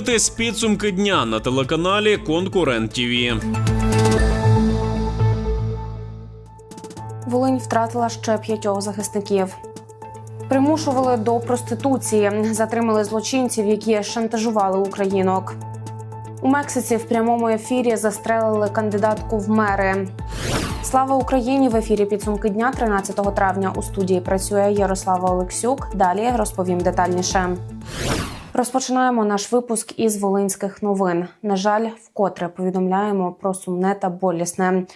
дивитесь підсумки дня на телеканалі Конкурент ТІВІ. Волинь втратила ще п'ятьох захисників. Примушували до проституції, затримали злочинців, які шантажували українок. У Мексиці в прямому ефірі застрелили кандидатку в мери. Слава Україні! В ефірі підсумки дня 13 травня у студії працює Ярослава Олексюк. Далі розповім детальніше. Розпочинаємо наш випуск із волинських новин. На жаль, вкотре повідомляємо про сумне та болісне.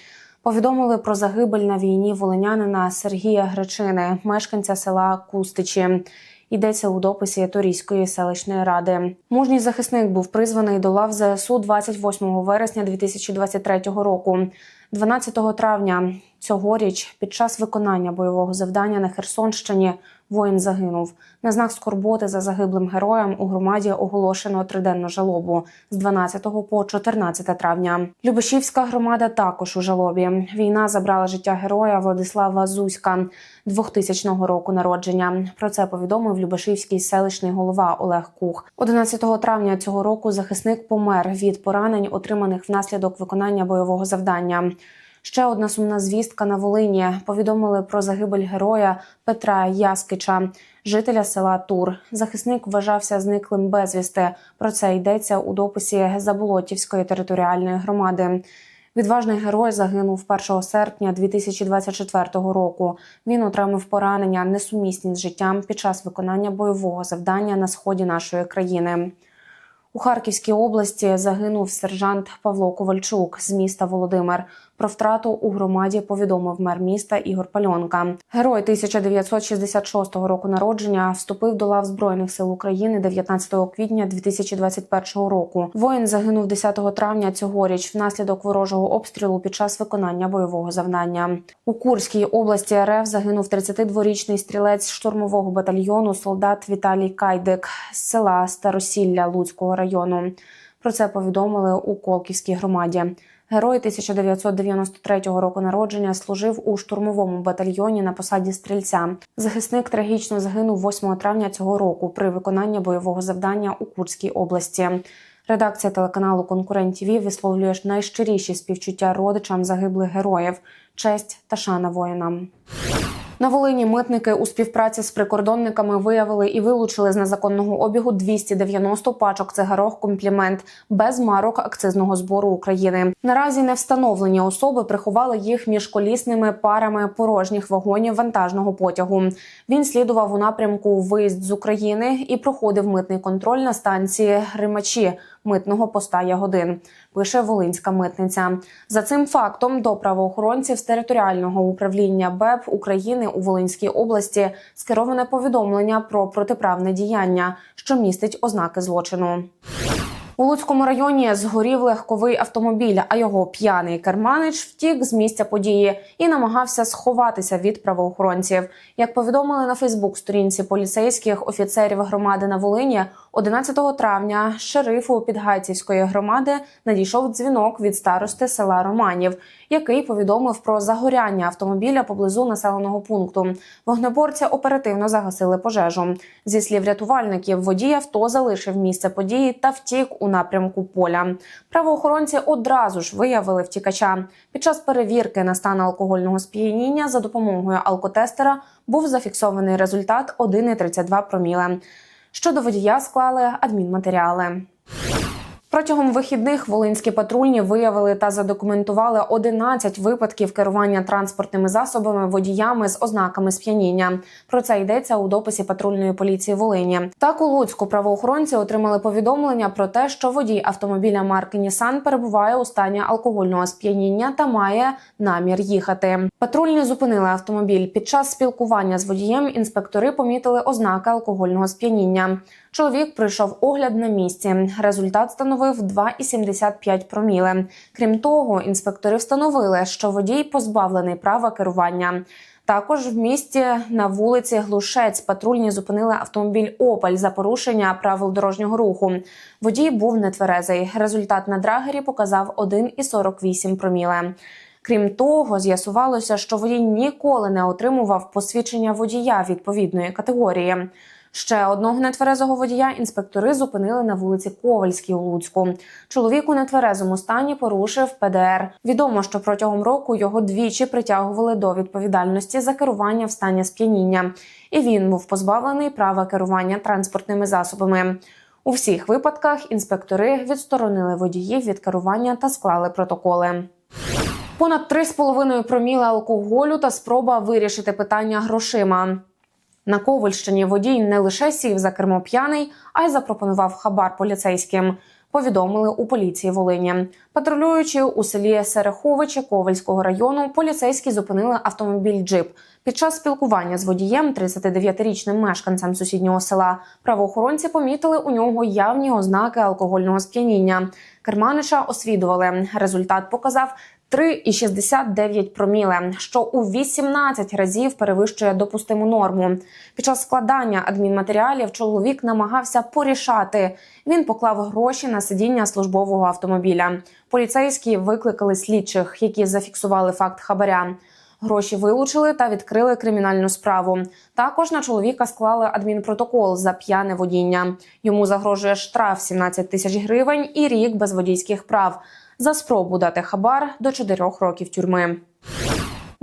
Повідомили про загибель на війні волинянина Сергія Гречини, мешканця села Кустичі. Йдеться у дописі Торійської селищної ради. Мужній захисник був призваний до лав ЗСУ 28 вересня 2023 року. 12 травня цьогоріч під час виконання бойового завдання на Херсонщині воїн загинув. На знак скорботи за загиблим героєм у громаді оголошено триденну жалобу з 12 по 14 травня. Любешівська громада також у жалобі. Війна забрала життя героя Владислава Зузька 2000 року народження. Про це повідомив Любешівський селищний голова Олег Кух. 11 травня цього року захисник помер від поранень, отриманих внаслідок виконання бойового завдання. Ще одна сумна звістка на Волині. Повідомили про загибель героя Петра Яскича, жителя села Тур. Захисник вважався зниклим безвісти. Про це йдеться у дописі Заболотівської територіальної громади. Відважний герой загинув 1 серпня 2024 року. Він отримав поранення несумісні з життям під час виконання бойового завдання на сході нашої країни. У Харківській області загинув сержант Павло Ковальчук з міста Володимир. Про втрату у громаді повідомив мер міста Ігор Пальонка. Герой 1966 року народження вступив до лав збройних сил України 19 квітня 2021 року. Воїн загинув 10 травня цьогоріч внаслідок ворожого обстрілу під час виконання бойового завдання. У Курській області РФ загинув 32-річний стрілець штурмового батальйону солдат Віталій Кайдик з села Старосілля Луцького району. Про це повідомили у Колківській громаді. Герой 1993 року народження служив у штурмовому батальйоні на посаді стрільця. Захисник трагічно загинув 8 травня цього року при виконанні бойового завдання у Курській області. Редакція телеканалу Конкурент ТІВІ висловлює найщиріші співчуття родичам загиблих героїв, честь та шана воїнам. На Волині митники у співпраці з прикордонниками виявили і вилучили з незаконного обігу 290 пачок цигарок комплімент без марок акцизного збору України. Наразі не встановлені особи приховали їх між колісними парами порожніх вагонів вантажного потягу. Він слідував у напрямку виїзд з України і проходив митний контроль на станції Римачі митного поста Ягодин. Пише Волинська митниця. За цим фактом до правоохоронців з територіального управління БЕП України у Волинській області скероване повідомлення про протиправне діяння, що містить ознаки злочину. У Луцькому районі згорів легковий автомобіль, а його п'яний керманич втік з місця події і намагався сховатися від правоохоронців. Як повідомили на Фейсбук-сторінці поліцейських офіцерів громади на Волині, 11 травня шерифу Підгайцівської громади надійшов дзвінок від старости села Романів, який повідомив про загоряння автомобіля поблизу населеного пункту. Вогнеборці оперативно загасили пожежу. Зі слів рятувальників, водій авто залишив місце події та втік у напрямку поля. Правоохоронці одразу ж виявили втікача. Під час перевірки на стан алкогольного сп'яніння за допомогою алкотестера був зафіксований результат 1,32 проміле. Щодо водія склали адмінматеріали. Протягом вихідних волинські патрульні виявили та задокументували 11 випадків керування транспортними засобами водіями з ознаками сп'яніння. Про це йдеться у дописі патрульної поліції Волині. Так у Луцьку правоохоронці отримали повідомлення про те, що водій автомобіля марки Нісан перебуває у стані алкогольного сп'яніння та має намір їхати. Патрульні зупинили автомобіль. Під час спілкування з водієм інспектори помітили ознаки алкогольного сп'яніння. Чоловік пройшов огляд на місці. Результат становив 2,75 проміле. Крім того, інспектори встановили, що водій позбавлений права керування. Також в місті на вулиці Глушець патрульні зупинили автомобіль Опель за порушення правил дорожнього руху. Водій був нетверезий. Результат на драгері показав 1,48 проміле. Крім того, з'ясувалося, що водій ніколи не отримував посвідчення водія відповідної категорії. Ще одного нетверезого водія інспектори зупинили на вулиці Ковальській у Луцьку. Чоловік у нетверезому стані порушив ПДР. Відомо, що протягом року його двічі притягували до відповідальності за керування в стані сп'яніння, і він був позбавлений права керування транспортними засобами. У всіх випадках інспектори відсторонили водіїв від керування та склали протоколи. Понад 3,5 проміли алкоголю та спроба вирішити питання грошима. На Ковальщині водій не лише сів за кермо п'яний, а й запропонував хабар поліцейським. Повідомили у поліції Волині. Патрулюючи у селі Сереховичі Ковальського району, поліцейські зупинили автомобіль Джип. Під час спілкування з водієм, 39-річним мешканцем сусіднього села, правоохоронці помітили у нього явні ознаки алкогольного сп'яніння. Керманича освідували. Результат показав 3,69 проміле, що у 18 разів перевищує допустиму норму. Під час складання адмінматеріалів чоловік намагався порішати. Він поклав гроші на сидіння службового автомобіля. Поліцейські викликали слідчих, які зафіксували факт хабаря. Гроші вилучили та відкрили кримінальну справу. Також на чоловіка склали адмінпротокол за п'яне водіння. Йому загрожує штраф 17 тисяч гривень і рік без водійських прав за спробу дати хабар до 4 років тюрми.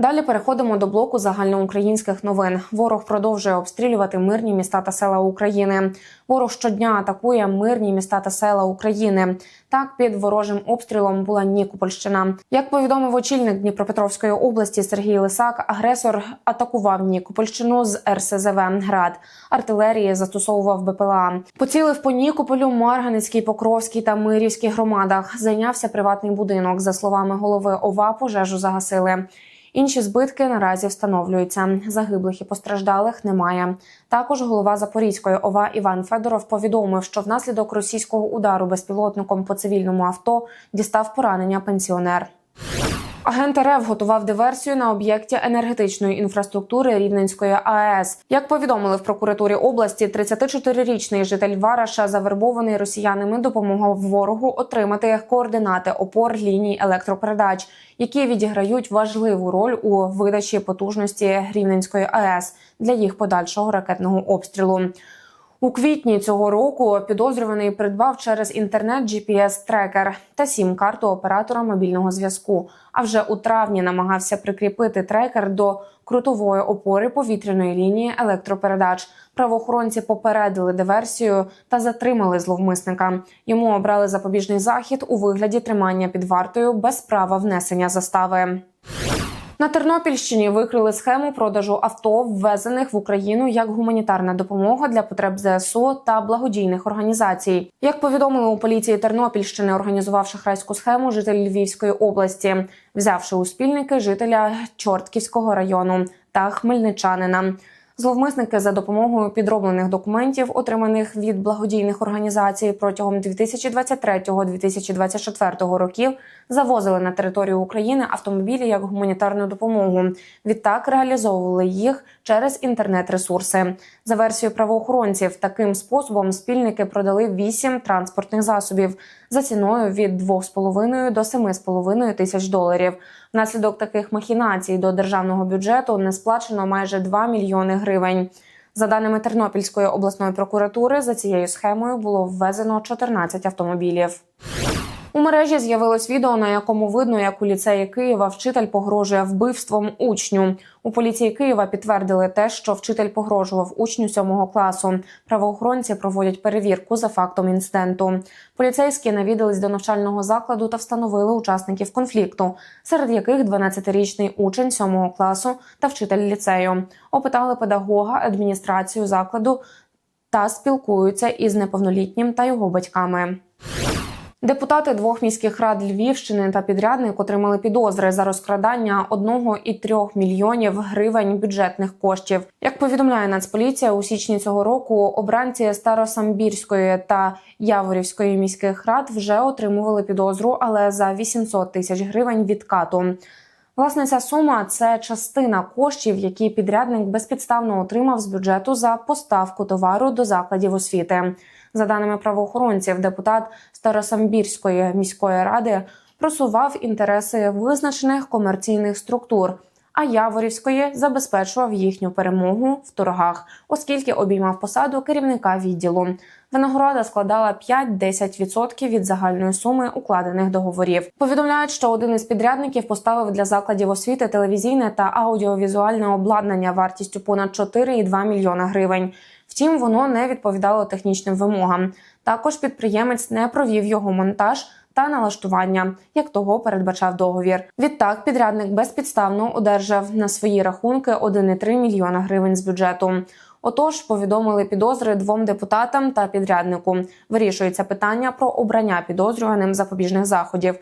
Далі переходимо до блоку загальноукраїнських новин. Ворог продовжує обстрілювати мирні міста та села України. Ворог щодня атакує мирні міста та села України. Так під ворожим обстрілом була Нікопольщина. Як повідомив очільник Дніпропетровської області Сергій Лисак, агресор атакував Нікопольщину з РСЗВ Град. Артилерії застосовував БПЛА. Поцілив по Нікополю, Марганецькій, Покровській та Мирівській громадах. Зайнявся приватний будинок. За словами голови ОВА, пожежу загасили. Інші збитки наразі встановлюються. Загиблих і постраждалих немає. Також голова Запорізької ОВА Іван Федоров повідомив, що внаслідок російського удару безпілотником по цивільному авто дістав поранення пенсіонер. Агент РФ готував диверсію на об'єкті енергетичної інфраструктури Рівненської АЕС. Як повідомили в прокуратурі області, 34-річний житель Вараша, завербований росіянами, допомагав ворогу отримати координати опор ліній електропередач, які відіграють важливу роль у видачі потужності Рівненської АЕС для їх подальшого ракетного обстрілу. У квітні цього року підозрюваний придбав через інтернет GPS-трекер та сім-карту оператора мобільного зв'язку. А вже у травні намагався прикріпити трекер до крутової опори повітряної лінії електропередач. Правоохоронці попередили диверсію та затримали зловмисника. Йому обрали запобіжний захід у вигляді тримання під вартою без права внесення застави. На Тернопільщині викрили схему продажу авто, ввезених в Україну як гуманітарна допомога для потреб ЗСУ та благодійних організацій. Як повідомили у поліції Тернопільщини, організував шахрайську схему житель Львівської області, взявши у спільники жителя Чортківського району та хмельничанина. Зловмисники за допомогою підроблених документів, отриманих від благодійних організацій протягом 2023-2024 років, завозили на територію України автомобілі як гуманітарну допомогу. Відтак реалізовували їх через інтернет-ресурси. За версією правоохоронців, таким способом спільники продали 8 транспортних засобів за ціною від 2,5 до 7,5 тисяч доларів. Внаслідок таких махінацій до державного бюджету не сплачено майже 2 мільйони гривень. За даними Тернопільської обласної прокуратури, за цією схемою було ввезено 14 автомобілів. У мережі з'явилось відео, на якому видно, як у ліцеї Києва вчитель погрожує вбивством учню. У поліції Києва підтвердили те, що вчитель погрожував учню сьомого класу. Правоохоронці проводять перевірку за фактом інциденту. Поліцейські навідались до навчального закладу та встановили учасників конфлікту, серед яких 12-річний учень сьомого класу та вчитель ліцею. Опитали педагога, адміністрацію закладу та спілкуються із неповнолітнім та його батьками. Депутати двох міських рад Львівщини та підрядник отримали підозри за розкрадання 1,3 мільйонів гривень бюджетних коштів. Як повідомляє Нацполіція, у січні цього року обранці Старосамбірської та Яворівської міських рад вже отримували підозру, але за 800 тисяч гривень відкату. Власне, ця сума це частина коштів, які підрядник безпідставно отримав з бюджету за поставку товару до закладів освіти. За даними правоохоронців, депутат Старосамбірської міської ради просував інтереси визначених комерційних структур, А Яворівської забезпечував їхню перемогу в торгах, оскільки обіймав посаду керівника відділу. Винагорода складала 5-10% від загальної суми укладених договорів. Повідомляють, що один із підрядників поставив для закладів освіти телевізійне та аудіовізуальне обладнання вартістю понад 4,2 мільйона гривень. Втім, воно не відповідало технічним вимогам. Також підприємець не провів його монтаж та налаштування, як того передбачав договір. Відтак підрядник безпідставно одержав на свої рахунки 1,3 мільйона гривень з бюджету. Отож, повідомили підозри двом депутатам та підряднику. Вирішується питання про обрання підозрюваним запобіжних заходів.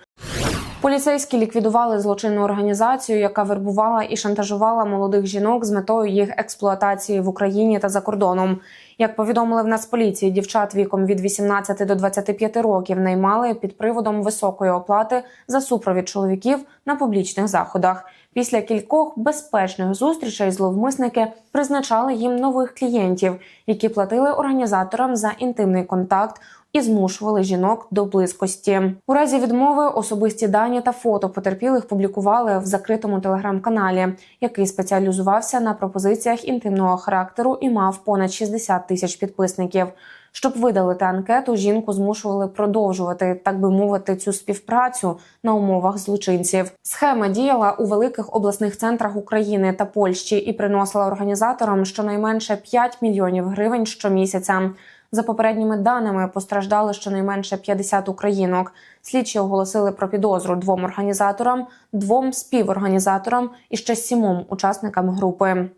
Поліцейські ліквідували злочинну організацію, яка вербувала і шантажувала молодих жінок з метою їх експлуатації в Україні та за кордоном. Як повідомили в Нацполіції, дівчат віком від 18 до 25 років наймали під приводом високої оплати за супровід чоловіків на публічних заходах. Після кількох безпечних зустрічей зловмисники призначали їм нових клієнтів, які платили організаторам за інтимний контакт і змушували жінок до близькості. У разі відмови особисті дані та фото потерпілих публікували в закритому телеграм-каналі, який спеціалізувався на пропозиціях інтимного характеру і мав понад 60 тисяч підписників. Щоб видалити анкету, жінку змушували продовжувати, так би мовити, цю співпрацю на умовах злочинців. Схема діяла у великих обласних центрах України та Польщі і приносила організаторам щонайменше 5 мільйонів гривень щомісяця. За попередніми даними постраждали щонайменше 50 українок. Слідчі оголосили про підозру двом організаторам, двом співорганізаторам і ще сімом учасникам групи.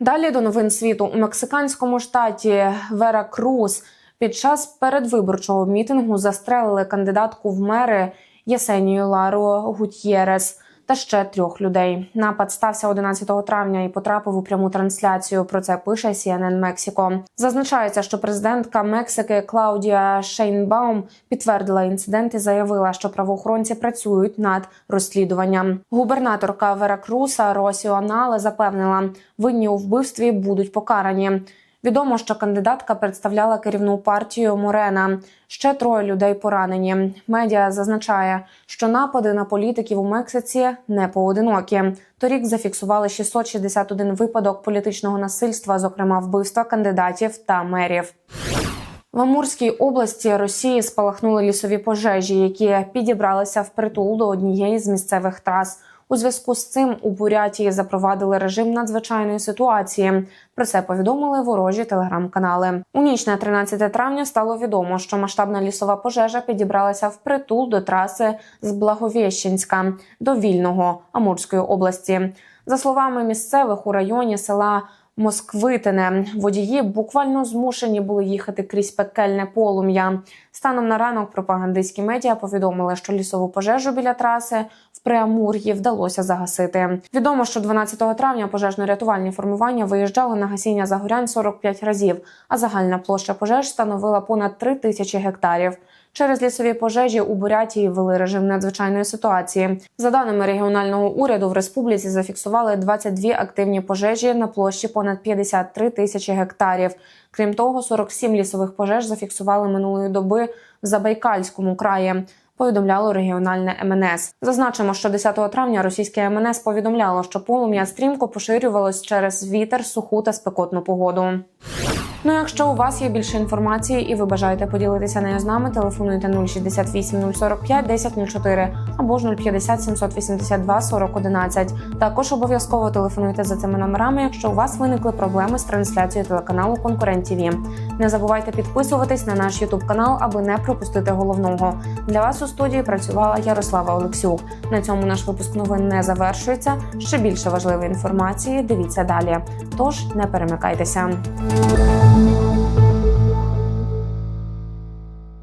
Далі до новин світу у мексиканському штаті Вера Круз під час передвиборчого мітингу застрелили кандидатку в мери Єсенію Лару Гутьєрес та ще трьох людей. Напад стався 11 травня і потрапив у пряму трансляцію. Про це пише CNN Мексико. Зазначається, що президентка Мексики Клаудія Шейнбаум підтвердила інцидент і заявила, що правоохоронці працюють над розслідуванням. Губернаторка Веракруса Росіо Нале запевнила, винні у вбивстві будуть покарані. Відомо, що кандидатка представляла керівну партію Морена. Ще троє людей поранені. Медіа зазначає, що напади на політиків у Мексиці не поодинокі. Торік зафіксували 661 випадок політичного насильства, зокрема вбивства кандидатів та мерів. В Амурській області Росії спалахнули лісові пожежі, які підібралися в притул до однієї з місцевих трас. У зв'язку з цим у Бурятії запровадили режим надзвичайної ситуації. Про це повідомили ворожі телеграм-канали. У ніч на 13 травня стало відомо, що масштабна лісова пожежа підібралася в притул до траси з Благовєщенська до Вільного Амурської області. За словами місцевих у районі села. Москвитине водії буквально змушені були їхати крізь пекельне полум'я. Станом на ранок пропагандистські медіа повідомили, що лісову пожежу біля траси Преамур'ї вдалося загасити. Відомо, що 12 травня пожежно-рятувальні формування виїжджали на гасіння загорянь 45 разів, а загальна площа пожеж становила понад 3 тисячі гектарів. Через лісові пожежі у Бурятії ввели режим надзвичайної ситуації. За даними регіонального уряду, в республіці зафіксували 22 активні пожежі на площі понад 53 тисячі гектарів. Крім того, 47 лісових пожеж зафіксували минулої доби в Забайкальському краї. Повідомляло регіональне МНС. Зазначимо, що 10 травня російське МНС повідомляло, що полум'я стрімко поширювалось через вітер, суху та спекотну погоду. Ну, якщо у вас є більше інформації і ви бажаєте поділитися нею з нами, телефонуйте 068 045 1004 або ж 050 782 40 11. Також обов'язково телефонуйте за цими номерами, якщо у вас виникли проблеми з трансляцією телеканалу Конкурент ТВ. Не забувайте підписуватись на наш Ютуб канал, аби не пропустити головного. Для вас у студії працювала Ярослава Олексюк. На цьому наш випуск новин не завершується. Ще більше важливої інформації дивіться далі. Тож не перемикайтеся.